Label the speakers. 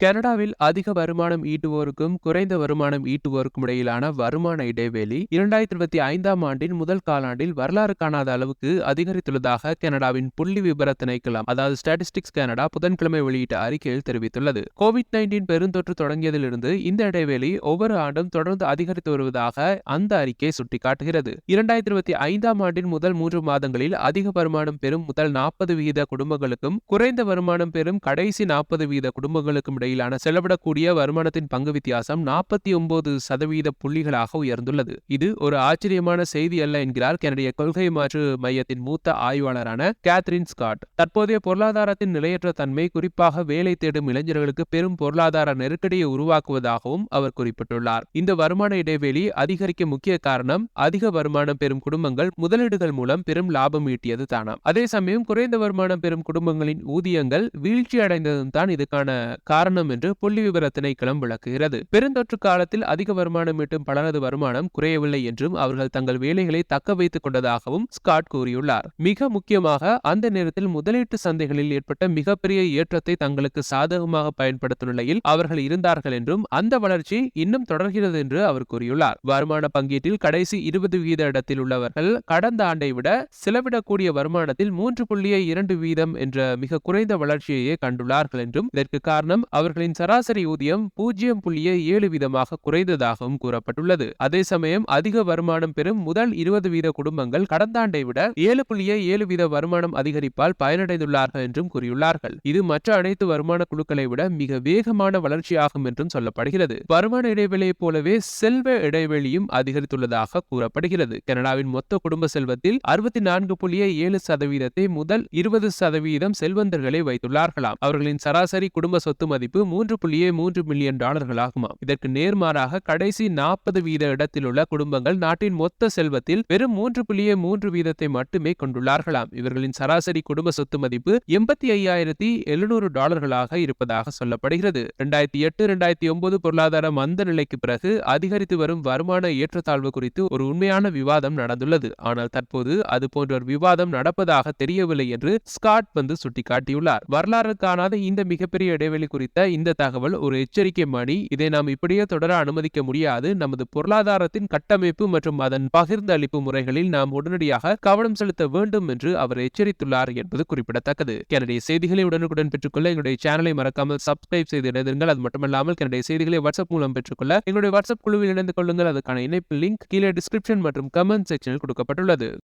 Speaker 1: கனடாவில் அதிக வருமானம் ஈட்டுவோருக்கும் குறைந்த வருமானம் ஈட்டுவோருக்கும் இடையிலான வருமான இடைவெளி இரண்டாயிரத்தி இருபத்தி ஐந்தாம் ஆண்டின் முதல் காலாண்டில் வரலாறு காணாத அளவுக்கு அதிகரித்துள்ளதாக கனடாவின் புள்ளி விபர திணைக்களம் அதாவது ஸ்டாட்டிஸ்டிக்ஸ் கனடா புதன்கிழமை வெளியிட்ட அறிக்கையில் தெரிவித்துள்ளது. கோவிட் நைன்டீன் பெருந்தொற்று தொடங்கியதிலிருந்து இந்த இடைவெளி ஒவ்வொரு ஆண்டும் தொடர்ந்து அதிகரித்து வருவதாக அந்த அறிக்கை சுட்டிக்காட்டுகிறது. இரண்டாயிரத்தி இருபத்தி ஐந்தாம் ஆண்டின் முதல் மூன்று மாதங்களில் அதிக வருமானம் பெறும் முதல் நாற்பது வீத குடும்பங்களுக்கும் குறைந்த வருமானம் பெறும் கடைசி நாற்பது வீத குடும்பங்களுக்கும் இடையே இடையிலான செலவிடக்கூடிய வருமானத்தின் பங்கு வித்தியாசம் நாற்பத்தி ஒன்பது சதவீத புள்ளிகளாக உயர்ந்துள்ளது. இது ஒரு ஆச்சரியமான செய்தி அல்ல என்கிறார் கனடிய கொள்கை மாற்று மையத்தின் மூத்த ஆய்வாளரான கேத்ரின் ஸ்காட் தற்போதைய பொருளாதாரத்தின் நிலையற்ற தன்மை குறிப்பாக வேலை தேடும் இளைஞர்களுக்கு பெரும் பொருளாதார நெருக்கடியை உருவாக்குவதாகவும் அவர் குறிப்பிட்டுள்ளார். இந்த வருமான இடைவெளி அதிகரிக்க முக்கிய காரணம் அதிக வருமானம் பெறும் குடும்பங்கள் முதலீடுகள் மூலம் பெரும் லாபம் ஈட்டியது தானாம். அதே சமயம் குறைந்த வருமானம் பெறும் குடும்பங்களின் ஊதியங்கள் வீழ்ச்சி அடைந்ததும் தான் இதுக்கான காரணம் என்று புள்ளி விவர திணைக்களம் விளக்குகிறது பெருந்தொற்று காலத்தில் அதிக வருமானம் ஈட்டும் பலரது வருமானம் குறையவில்லை என்றும் அவர்கள் தங்கள் வேலைகளை தக்க வைத்துக் கொண்டதாகவும் ஸ்காட் கூறியுள்ளார். மிக முக்கியமாக அந்த நேரத்தில் முதலீட்டு சந்தைகளில் ஏற்பட்ட மிகப்பெரிய ஏற்றத்தை தங்களுக்கு சாதகமாக பயன்படுத்தும் நிலையில் அவர்கள் இருந்தார்கள் என்றும் அந்த வளர்ச்சி இன்னும் தொடர்கிறது என்று அவர் கூறியுள்ளார். வருமான பங்கீட்டில் கடைசி இருபது வீத இடத்தில் உள்ளவர்கள் கடந்த ஆண்டை விட செலவிடக்கூடிய வருமானத்தில் மூன்று புள்ளியை இரண்டு வீதம் என்ற மிக குறைந்த வளர்ச்சியையே கண்டுள்ளார்கள் என்றும் இதற்கு காரணம் அவர் அவர்களின் சராசரி ஊதியம் பூஜ்ஜியம் புள்ளிய ஏழு வீதமாக குறைந்ததாகவும் கூறப்பட்டுள்ளது. அதே சமயம் அதிக வருமானம் பெறும் முதல் இருபது வீத குடும்பங்கள் கடந்த ஆண்டை விட ஏழு புள்ளிய ஏழு வீத வருமானம் அதிகரிப்பால் பயனடைந்துள்ளார்கள் என்றும் கூறியுள்ளார்கள். இது மற்ற அனைத்து வருமான குழுக்களை விட மிக வேகமான வளர்ச்சியாகும் என்றும் சொல்லப்படுகிறது. வருமான இடைவெளியைப் போலவே செல்வ இடைவெளியும் அதிகரித்துள்ளதாக கூறப்படுகிறது. கனடாவின் மொத்த குடும்ப செல்வத்தில் அறுபத்தி நான்கு புள்ளிய ஏழு சதவீதத்தை முதல் இருபது சதவீதம் செல்வந்தர்களை வைத்துள்ளார்களாம். அவர்களின் சராசரி குடும்ப சொத்து மதிப்பு மூன்று புள்ளியே மூன்று மில்லியன் டாலர்களாகுமாம். இதற்கு நேர்மாறாக கடைசி நாற்பது வீத இடத்தில் உள்ள குடும்பங்கள் நாட்டின் மொத்த செல்வத்தில் வெறும் மூன்று புள்ளியே மூன்று வீதத்தை மட்டுமே கொண்டுள்ளார்களாம். இவர்களின் சராசரி குடும்ப சொத்து மதிப்பு எண்பத்தி ஐயாயிரத்தி எழுநூறு டாலர்களாக இருப்பதாக சொல்லப்படுகிறது. இரண்டாயிரத்தி எட்டு இரண்டாயிரத்தி ஒன்பது பொருளாதார மந்த நிலைக்கு பிறகு அதிகரித்து வரும் வருமான ஏற்றத்தாழ்வு குறித்து ஒரு உண்மையான விவாதம் நடந்துள்ளது. ஆனால் தற்போது அது போன்ற ஒரு விவாதம் நடப்பதாக தெரியவில்லை என்று ஸ்காட் வந்து சுட்டிக்காட்டியுள்ளார். வரலாறு காணாத இந்த மிகப்பெரிய இடைவெளி குறித்த இந்த தகவல் ஒரு எச்சரிக்கை மணி. இதை நாம் இப்படியே தொடர அனுமதிக்க முடியாது. நமது பொருளாதாரத்தின் கட்டமைப்பு மற்றும் அதன் பகிர்ந்து அளிப்பு முறைகளில் நாம் உடனடியாக கவனம் செலுத்த வேண்டும் என்று அவர் எச்சரித்துள்ளார் என்பது குறிப்பிடத்தக்கது. கனடிய செய்திகளை உடனுக்குடன் பெற்றுக்கொள்ள எங்களுடைய சேனலை மறக்காமல் சப்ஸ்கிரைப் செய்து இணைந்திருங்கள். அது மட்டுமல்லாமல் கனடிய செய்திகளை வாட்ஸ்அப் மூலம் பெற்றுக்கொள்ள எங்களுடைய வாட்ஸ்அப் குழுவில் இணைந்து கொள்ளுங்கள். அதுக்கான இணைப்பு லிங்க் கீழே டிஸ்கிரிப்ஷன் மற்றும் கமெண்ட் செக்ஷனில் கொடுக்கப்பட்டுள்ளது.